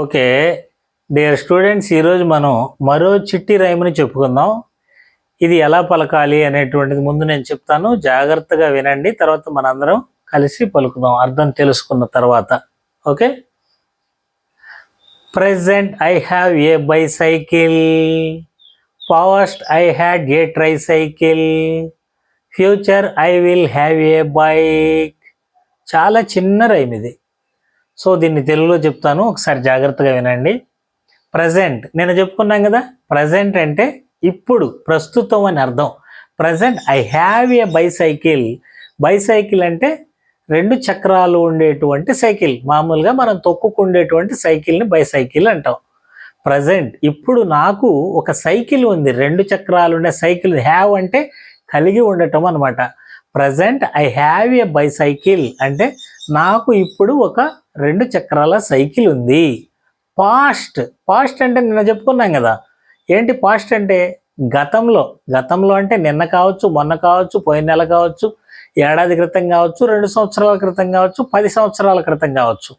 Okay. Dear students ఈరోజు మనం మరో చిట్టి రైమ్ని చెప్పుకుందాం. ఇది ఎలా పలకాలి అనేటువంటిది ముందు నేను చెప్తాను. జాగ్రత్తగా వినండి తర్వాత మనందరం కలిసి పలుకుదాం. అర్థం తెలుసుకున్న తర్వాత. Okay? Present I have a bicycle past I had a tricycle future I will have a bike చాలా చిన్న రైమ్ ఇది. సో దీన్ని తెలుగులో చెప్తాను ఒకసారి జాగ్రత్తగా వినండి. ప్రజెంట్ నేను చెప్పుకున్నాం కదా? ప్రజెంట్ అంటే ఇప్పుడు ప్రస్తుతం అని అర్థం. Present I have a bicycle bicycle అంటే రెండు చక్రాలు ఉండేటువంటి సైకిల్. మామూలుగా మనం తొక్కుకుండేటువంటి సైకిల్ని బైసైకిల్ అంటాం. ప్రజెంట్ ఇప్పుడు నాకు ఒక సైకిల్ ఉంది. రెండు చక్రాలు ఉండే సైకిల్. హ్యావ్ అంటే కలిగి ఉండటం అనమాట present I have a bicycle అంటే నాకు ఇప్పుడు ఒక రెండు చక్రాల సైకిల్ ఉంది. పాస్ట్ పాస్ట్ అంటే నిన్న చెప్పుకున్నాం కదా. ఏంటి పాస్ట్ అంటే గతంలో గతంలో అంటే నిన్న కావచ్చు మొన్న కావచ్చు పోయిన నెల కావచ్చు ఏడాది క్రితం కావచ్చు రెండు సంవత్సరాల క్రితం కావచ్చు పది సంవత్సరాల క్రితం కావచ్చు.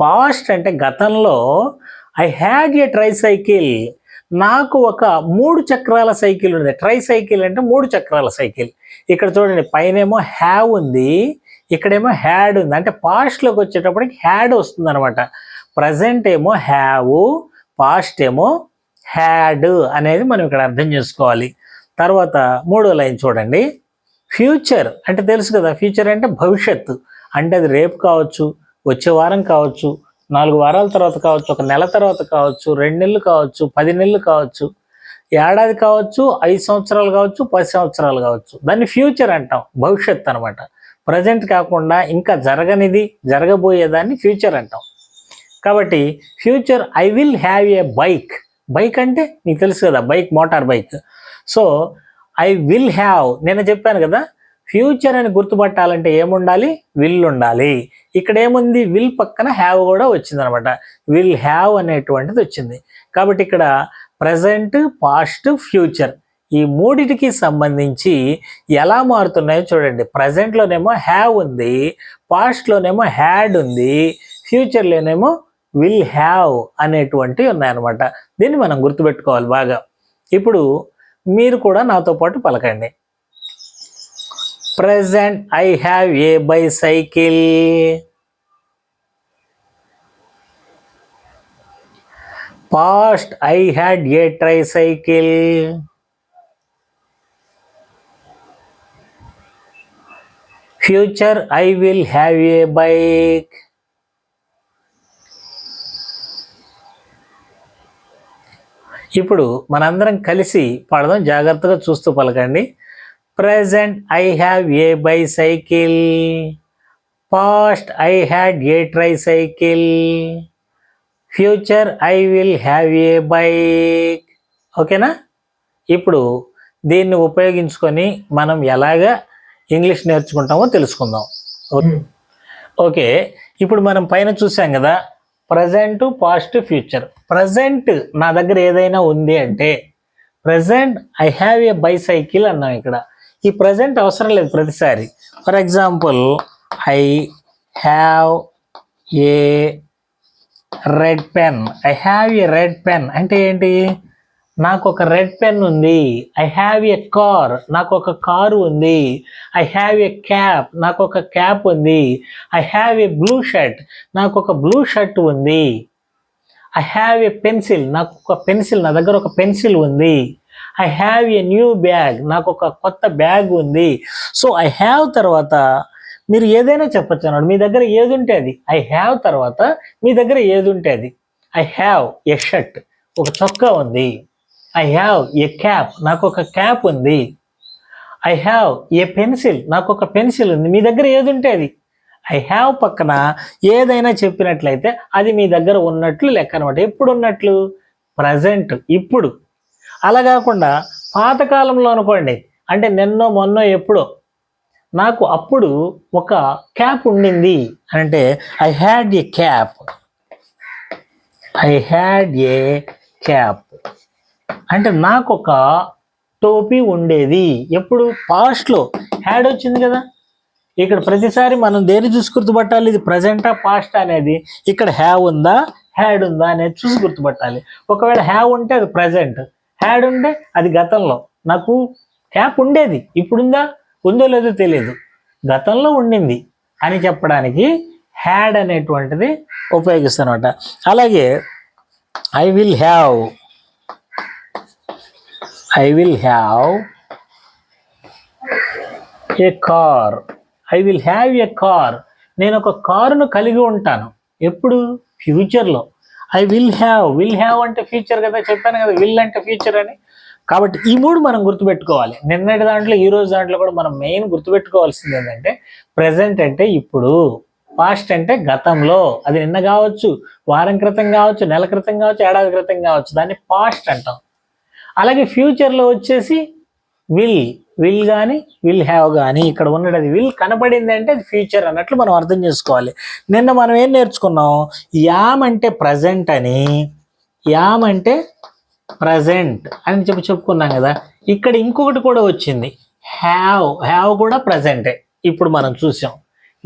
పాస్ట్ అంటే గతంలో I had a tricycle నాకు ఒక మూడు చక్రాల సైకిల్ ఉంది. ట్రై సైకిల్ అంటే మూడు చక్రాల సైకిల్. ఇక్కడ చూడండి పైనేమో హ్యావ్ ఉంది. ఇక్కడేమో హ్యాడ్ ఉంది. అంటే పాస్ట్లోకి వచ్చేటప్పటికి హ్యాడ్ వస్తుంది అనమాట ప్రజెంట్ ఏమో హ్యావ్ పాస్ట్ ఏమో హ్యాడ్ అనేది మనం ఇక్కడ అర్థం చేసుకోవాలి. తర్వాత మూడో లైన్ చూడండి. ఫ్యూచర్ అంటే తెలుసు కదా ఫ్యూచర్ అంటే భవిష్యత్తు. అంటే అది రేపు కావచ్చు వచ్చే వారం కావచ్చు నాలుగు వారాల తర్వాత కావచ్చు ఒక నెల తర్వాత కావచ్చు రెండు నెలలు కావచ్చు పది నెలలు కావచ్చు ఏడాది కావచ్చు ఐదు సంవత్సరాలు కావచ్చు పది సంవత్సరాలు కావచ్చు. దాన్ని ఫ్యూచర్ అంటాం భవిష్యత్తు అనమాట ప్రజెంట్ కాకుండా ఇంకా జరగనిది జరగబోయేదాన్ని ఫ్యూచర్ అంటాం. కాబట్టి future I will have a bike. Bike అంటే నీకు తెలుసు కదా bike motorbike. So I will have నేను చెప్పాను కదా ఫ్యూచర్ అని గుర్తుపట్టాలంటే ఏముండాలి? విల్ ఉండాలి. ఇక్కడ ఏముంది? విల్ పక్కన హ్యావ్ కూడా వచ్చిందనమాట. విల్ హ్యావ్ అనేటువంటిది వచ్చింది. కాబట్టి ఇక్కడ ప్రజెంట్ పాస్ట్ ఫ్యూచర్. ఈ మూడిటికి సంబంధించి ఎలా మారుతున్నాయో చూడండి. ప్రజెంట్లోనేమో హ్యావ్ ఉంది పాస్ట్లోనేమో హ్యాడ్ ఉంది ఫ్యూచర్లోనేమో విల్ హ్యావ్ అనేటువంటివి ఉన్నాయన్నమాట. దీన్ని మనం గుర్తుపెట్టుకోవాలి బాగా. ఇప్పుడు మీరు కూడా నాతో పాటు పలకండి. Present I have a bicycle past I had a tricycle future I will have a bike ఇప్పుడు మనందరం కలిసి పాడదాం జాగ్రత్తగా చూస్తూ పలకండి. Present I have a bicycle past I had a tricycle future I will have a bike ఓకేనా ఇప్పుడు దీన్ని ఉపయోగించుకొని మనం ఎలాగా ఇంగ్లీష్ నేర్చుకుంటామో తెలుసుకుందాం. ఓకే. ఇప్పుడు మనం పైన చూసాం కదా ప్రజెంట్ పాస్ట్ ఫ్యూచర్ ప్రజెంట్ నా దగ్గర ఏదైనా ఉంది అంటే present I have a bicycle అన్నాం ఇక్కడ. ఈ ప్రజెంట్ అవసరం లేదు ప్రతిసారి. For example I have a red pen I have a red pen అంటే ఏంటి? నాకు ఒక రెడ్ పెన్ ఉంది. ఐ హ్యావ్ ఏ కార్ నాకు ఒక కారు ఉంది. ఐ హ్యావ్ ఏ క్యాప్ నాకు ఒక క్యాప్ ఉంది. I have a blue shirt నాకు ఒక బ్లూ షర్ట్ ఉంది. ఐ హ్యావ్ ఏ పెన్సిల్ నాకు ఒక పెన్సిల్ నా దగ్గర ఒక పెన్సిల్ ఉంది. I have a new bag నాకు ఒక కొత్త బ్యాగ్ ఉంది. సో ఐ హ్యావ్ తర్వాత మీరు ఏదైనా చెప్పచ్చు అన్నాడు. మీ దగ్గర ఏది ఉంటే అది. ఐ హ్యావ్ తర్వాత మీ దగ్గర ఏది ఉంటే అది. ఐ హ్యావ్ ఏ షర్ట్ ఒక చొక్కా ఉంది. ఐ హ్యావ్ ఏ క్యాప్ నాకు ఒక క్యాప్ ఉంది. ఐ హ్యావ్ ఏ పెన్సిల్ నాకు ఒక పెన్సిల్ ఉంది. మీ దగ్గర ఏది ఉంటే అది. ఐ హ్యావ్ పక్కన ఏదైనా చెప్పినట్లయితే అది మీ దగ్గర ఉన్నట్లు లెక్క అనమాట ఎప్పుడు ఉన్నట్లు? ప్రజెంట్ ఇప్పుడు. అలా కాకుండా పాతకాలంలో అనుకోండి. అంటే నిన్నో మొన్నో ఎప్పుడో. నాకు అప్పుడు ఒక క్యాప్ ఉండింది అంటే I had a cap I had a cap అంటే నాకు ఒక టోపీ ఉండేది. ఎప్పుడు? పాస్ట్లో హ్యాడ్ వచ్చింది కదా. ఇక్కడ ప్రతిసారి మనం దేని చూసి గుర్తుపట్టాలి? ఇది ప్రజెంటా పాస్ట్ అనేది. ఇక్కడ హ్యావ్ ఉందా? హ్యాడ్ ఉందా అనేది చూసి గుర్తుపట్టాలి. ఒకవేళ హ్యావ్ ఉంటే అది ప్రజెంట్ హ్యాడ్ ఉంటే అది గతంలో. నాకు హ్యాప్ ఉండేది. ఇప్పుడుందా? ఉందో లేదో తెలియదు. గతంలో ఉండింది అని చెప్పడానికి హ్యాడ్ అనేటువంటిది ఉపయోగిస్తానమాట. అలాగే I will have I will have a car I will have a car నేను ఒక కారును కలిగి ఉంటాను. ఎప్పుడు? ఫ్యూచర్లో I will have will have అంటే ఫ్యూచర్ కదా? చెప్పాను కదా విల్ అంటే ఫ్యూచర్ అని. కాబట్టి ఈ మూడు మనం గుర్తుపెట్టుకోవాలి. నిన్నటి దాంట్లో ఈ రోజు దాంట్లో కూడా మనం మెయిన్ గుర్తుపెట్టుకోవాల్సింది ఏంటంటే ప్రజెంట్ అంటే ఇప్పుడు. పాస్ట్ అంటే గతంలో. అది నిన్న కావచ్చు వారం క్రితం కావచ్చు నెల క్రితం కావచ్చు ఏడాది క్రితం కావచ్చు. దాన్ని పాస్ట్ అంటాం. అలాగే ఫ్యూచర్లో వచ్చేసి విల్ విల్ కానీ విల్ హ్యావ్ కానీ ఇక్కడ ఉన్నది అది విల్ కనపడింది అంటే అది ఫ్యూచర్ అన్నట్లు మనం అర్థం చేసుకోవాలి. నిన్న మనం ఏం నేర్చుకున్నాం? యామ్ అంటే ప్రజెంట్ అని. యామ్ అంటే ప్రజెంట్ అని చెప్పి చెప్పుకున్నాం కదా. ఇక్కడ ఇంకొకటి కూడా వచ్చింది. హ్యావ్ హ్యావ్ కూడా ప్రజెంటే ఇప్పుడు మనం చూసాం.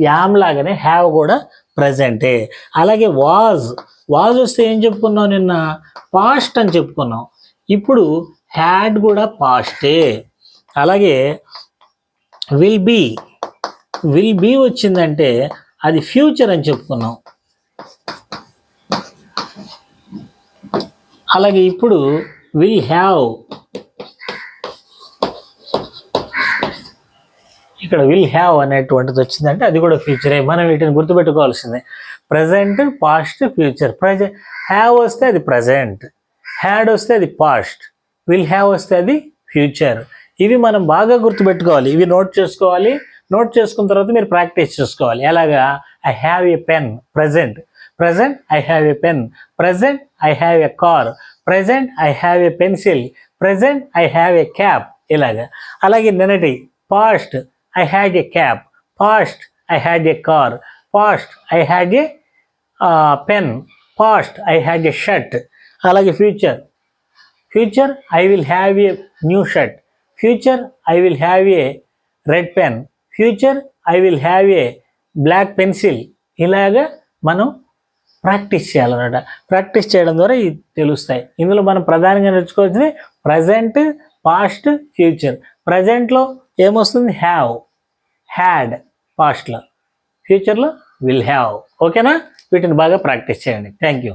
యామ్ లాగానే హ్యావ్ కూడా ప్రజెంటే అలాగే వాజ్ వాజ్ వస్తే ఏం చెప్పుకున్నాం నిన్న? పాస్ట్ అని చెప్పుకున్నాం. ఇప్పుడు హ్యాడ్ కూడా పాస్టే అలాగే విల్ బీ విల్ బీ వచ్చిందంటే అది ఫ్యూచర్ అని చెప్పుకున్నాం. అలాగే ఇప్పుడు విల్ హ్యావ్ ఇక్కడ విల్ హ్యావ్ అనేటువంటిది వచ్చిందంటే అది కూడా ఫ్యూచరే మనం వీటిని గుర్తుపెట్టుకోవాల్సిందే. Present past future present have వస్తే అది ప్రజెంట్ హ్యాడ్ వస్తే అది పాస్ట్ విల్ హ్యావ్ వస్తే అది ఫ్యూచర్ ఇవి మనం బాగా గుర్తుపెట్టుకోవాలి. ఇవి నోట్ చేసుకోవాలి. నోట్ చేసుకున్న తర్వాత మీరు ప్రాక్టీస్ చేసుకోవాలి. ఎలాగా? I have a pen present present I have a pen present I have a car present I have a pencil present I have a cap ఇలాగా. అలాగే నిన్నటి past I had a cap past I had a car past I had a pen past I had a shirt అలాగే future future I will have a new shirt future I will have a red pen future I will have a black pencil ఇలాగా మనం practice చేయాలన్నమాట. Practice చేయడం ద్వారా ఇవి తెలుస్తాయి. ఇందులో మనం ప్రధానంగా నేర్చుకోవాల్సింది ప్రజెంట్ పాస్ట్ ఫ్యూచర్ ప్రజెంట్లో ఏమొస్తుంది? హ్యావ్ హ్యాడ్ పాస్ట్లో ఫ్యూచర్లో విల్ హ్యావ్ ఓకేనా వీటిని బాగా ప్రాక్టీస్ చేయండి. Thank you